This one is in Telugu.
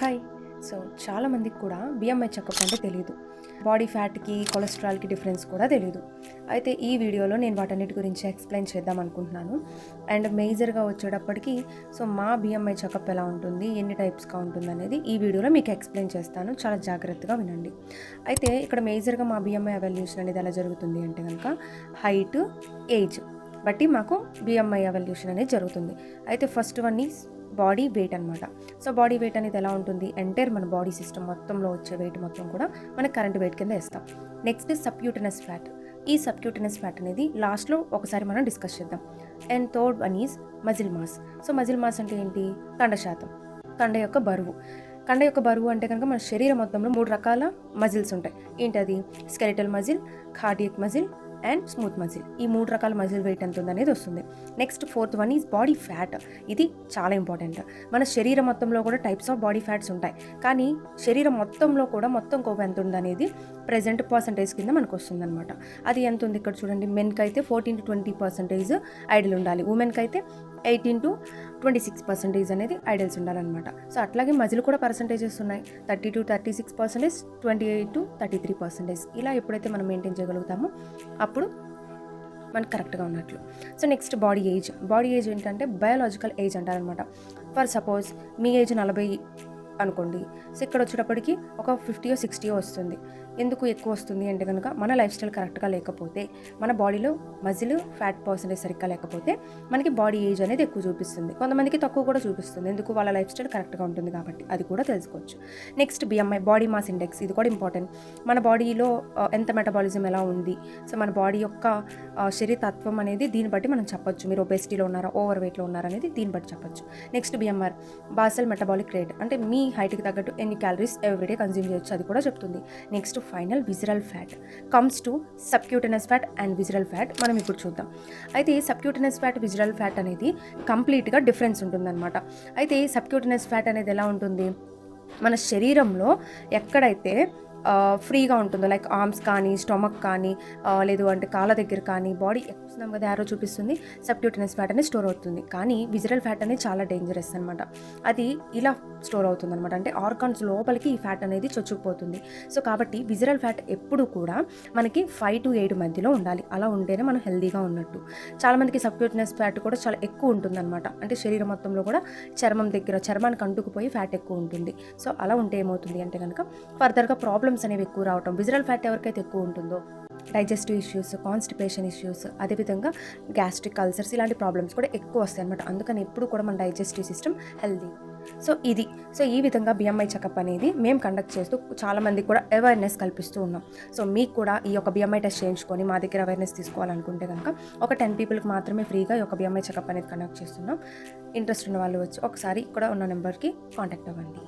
హాయ్ సో చాలామందికి కూడా బిఎంఐ చెకప్ అంటే తెలియదు బాడీ ఫ్యాట్కి కొలెస్ట్రాల్కి డిఫరెన్స్ కూడా తెలియదు అయితే ఈ వీడియోలో నేను వాటన్నిటి గురించి ఎక్స్ప్లెయిన్ చేద్దాం అనుకుంటున్నాను. అండ్ మేజర్గా వచ్చేటప్పటికి సో మా బిఎంఐ చెకప్ ఎలా ఉంటుంది ఎన్ని టైప్స్గా ఉంటుంది అనేది ఈ వీడియోలో మీకు ఎక్స్ప్లెయిన్ చేస్తాను. చాలా జాగ్రత్తగా వినండి. అయితే ఇక్కడ మేజర్గా మా బిఎంఐ అవల్యూషన్ అనేది ఎలా జరుగుతుంది అంటే కనుక హైట్ ఏజ్ బట్టి మాకు బిఎంఐ అవల్యూషన్ అనేది జరుగుతుంది. అయితే first one is body weight అనమాట సో బాడీ వెయిట్ అనేది ఎలా ఉంటుంది ఎంటైర్ మన బాడీ సిస్టమ్ మొత్తంలో వచ్చే వెయిట్ మొత్తం కూడా మన కరెంట్ వెయిట్ కింద వేస్తాం. Next subcutaneous fat. ఈ సబ్క్యూటనస్ ఫ్యాట్ అనేది లాస్ట్లో ఒకసారి మనం డిస్కస్ చేద్దాం. And third one is muscle mass so muscle mass అంటే ఏంటి? కండ శాతం. కండ యొక్క బరువు. కండ యొక్క బరువు అంటే కనుక మన శరీరం మొత్తంలో మూడు రకాల మజిల్స్ ఉంటాయి. ఏంటది? Skeletal muscle cardiac muscle and smooth muscle. ఈ మూడు రకాల మజిల్ వెయిట్ ఎంత ఉందనేది వస్తుంది. Next fourth one is body fat. ఇది చాలా ఇంపార్టెంట్. మన శరీరం మొత్తంలో కూడా టైప్స్ ఆఫ్ బాడీ ఫ్యాట్స్ ఉంటాయి. కానీ శరీరం మొత్తంలో కూడా మొత్తం కొవ్వు ఎంత ఉందనేది ప్రజెంట్ పర్సంటేజ్ కింద మనకు వస్తుందన్నమాట. అది ఎంత ఉంది ఇక్కడ చూడండి. మెన్కి అయితే fourteen to twenty percentage ideal ఉండాలి. ఉమెన్కి అయితే eighteen to twenty six percentage అనేది ఐడల్స్ ఉండాలన్నమాట. సో అట్లాగే మజిలు కూడా పర్సంటేజెస్ ఉన్నాయి. Thirty to thirty six percentage twenty eight to thirty three percentage. ఇలా ఎప్పుడైతే మనం మెయింటైన్ చేయగలుగుతామో అప్పుడు మనకు కరెక్ట్గా ఉన్నట్లు. So next body age. Body age ఏంటంటే బయాలజికల్ ఏజ్ అంటారనమాట ఫర్ సపోజ్ మీ ఏజ్ నలభై అనుకోండి. సో ఇక్కడ వచ్చేటప్పటికి ఒక ఫిఫ్టీయో సిక్స్టీయో వస్తుంది. ఎందుకు ఎక్కువ వస్తుంది అంటే కనుక మన లైఫ్ స్టైల్ కరెక్ట్గా లేకపోతే మన బాడీలో మజిల్ ఫ్యాట్ పర్సంటేజ్ సరిగ్గా లేకపోతే మనకి బాడీ ఏజ్ అనేది ఎక్కువ చూపిస్తుంది. కొంతమందికి తక్కువ కూడా చూపిస్తుంది. ఎందుకు? వాళ్ళ లైఫ్ స్టైల్ కరెక్ట్గా ఉంటుంది కాబట్టి. అది కూడా తెలుసుకోవచ్చు. Next BMI body mass index ఇది కూడా ఇంపార్టెంట్. మన బాడీలో ఎంత మెటబాలిజం ఎలా ఉంది? సో మన బాడీ యొక్క శరీరతత్వం అనేది దీన్ని బట్టి మనం చెప్పొచ్చు. మీరు ఒబెసిటీలో ఉన్నారా? ఓవర్ వెయిట్లో ఉన్నారా? అనేది దీన్ని బట్టి చెప్పొచ్చు. Next BMR basal metabolic rate. అంటే మీ హైట్కి తగ్గట్టు ఎన్ని క్యాలరీస్ ఎవ్రీడే కన్జ్యూమ్ చేయొచ్చు. అది కూడా చెప్తుంది. Next final visceral fat comes to subcutaneous fat and visceral fat మనం ఇప్పుడు చూద్దాం. అయితే సబ్క్యూటనస్ ఫ్యాట్ విజరల్ ఫ్యాట్ అనేది కంప్లీట్గా డిఫరెన్స్ ఉంటుందన్నమాట. అయితే సబ్క్యూటనస్ ఫ్యాట్ అనేది ఎలా ఉంటుంది? మన శరీరంలో ఎక్కడైతే ఫ్రీగా ఉంటుందో లైక్ ఆర్మ్స్ కానీ స్టొమక్ కానీ లేదు అంటే కాళ్ళ దగ్గర కానీ బాడీ చూస్తున్నాం కదా యారో చూపిస్తుంది సబ్క్యూటనస్ ఫ్యాట్ అనేది స్టోర్ అవుతుంది. కానీ విజరల్ ఫ్యాట్ అనేది చాలా డేంజరస్ అనమాట అది ఇలా స్టోర్ అవుతుంది అనమాట అంటే ఆర్గాన్స్ లోపలికి ఈ ఫ్యాట్ అనేది చొచ్చుకుపోతుంది. సో కాబట్టి విజరల్ ఫ్యాట్ ఎప్పుడు కూడా మనకి ఫైవ్ టు ఎయిట్ మధ్యలో ఉండాలి. అలా ఉంటేనే మనం హెల్దీగా ఉన్నట్టు. చాలామందికి సబ్క్యూటనస్ ఫ్యాట్ కూడా చాలా ఎక్కువ ఉంటుంది అనమాట అంటే శరీరం మొత్తంలో కూడా చర్మం దగ్గర చర్మానికి అంటుకుపోయి ఫ్యాట్ ఎక్కువ ఉంటుంది. సో అలా ఉంటే ఏమవుతుంది అంటే కనుక ఫర్దర్గా ప్రాబ్లమ్స్ అనేవి ఎక్కువ రావటం విజరల్ ఫ్యాట్ ఎవరికైతే ఎక్కువ ఉంటుందో డైజెస్టివ్ ఇష్యూస్ కాన్స్టిపేషన్ ఇష్యూస్ అదేవిధంగా గ్యాస్ట్రిక్ అల్సర్స్ ఇలాంటి ప్రాబ్లమ్స్ కూడా ఎక్కువ వస్తాయి అనమాట అందుకని ఎప్పుడు కూడా మన డైజెస్టివ్ సిస్టమ్ హెల్దీ సో ఇది. సో ఈ విధంగా బిఎంఐ చెకప్ అనేది మేము కండక్ట్ చేస్తూ చాలామంది కూడా అవేర్నెస్ కల్పిస్తూ ఉన్నాం. సో మీకు కూడా ఈ యొక్క బిఎంఐ టెస్ట్ చేయించుకొని మా దగ్గర అవేర్నెస్ తీసుకోవాలనుకుంటే కనుక ఒక టెన్ పీపుల్కి మాత్రమే ఫ్రీగా ఈ యొక్క బిఎంఐ చెకప్ అనేది కండక్ట్ చేస్తున్నాం. ఇంట్రెస్ట్ ఉన్న వాళ్ళు వచ్చి ఒకసారి ఇక్కడ ఉన్న నెంబర్కి కాంటాక్ట్ అవ్వండి.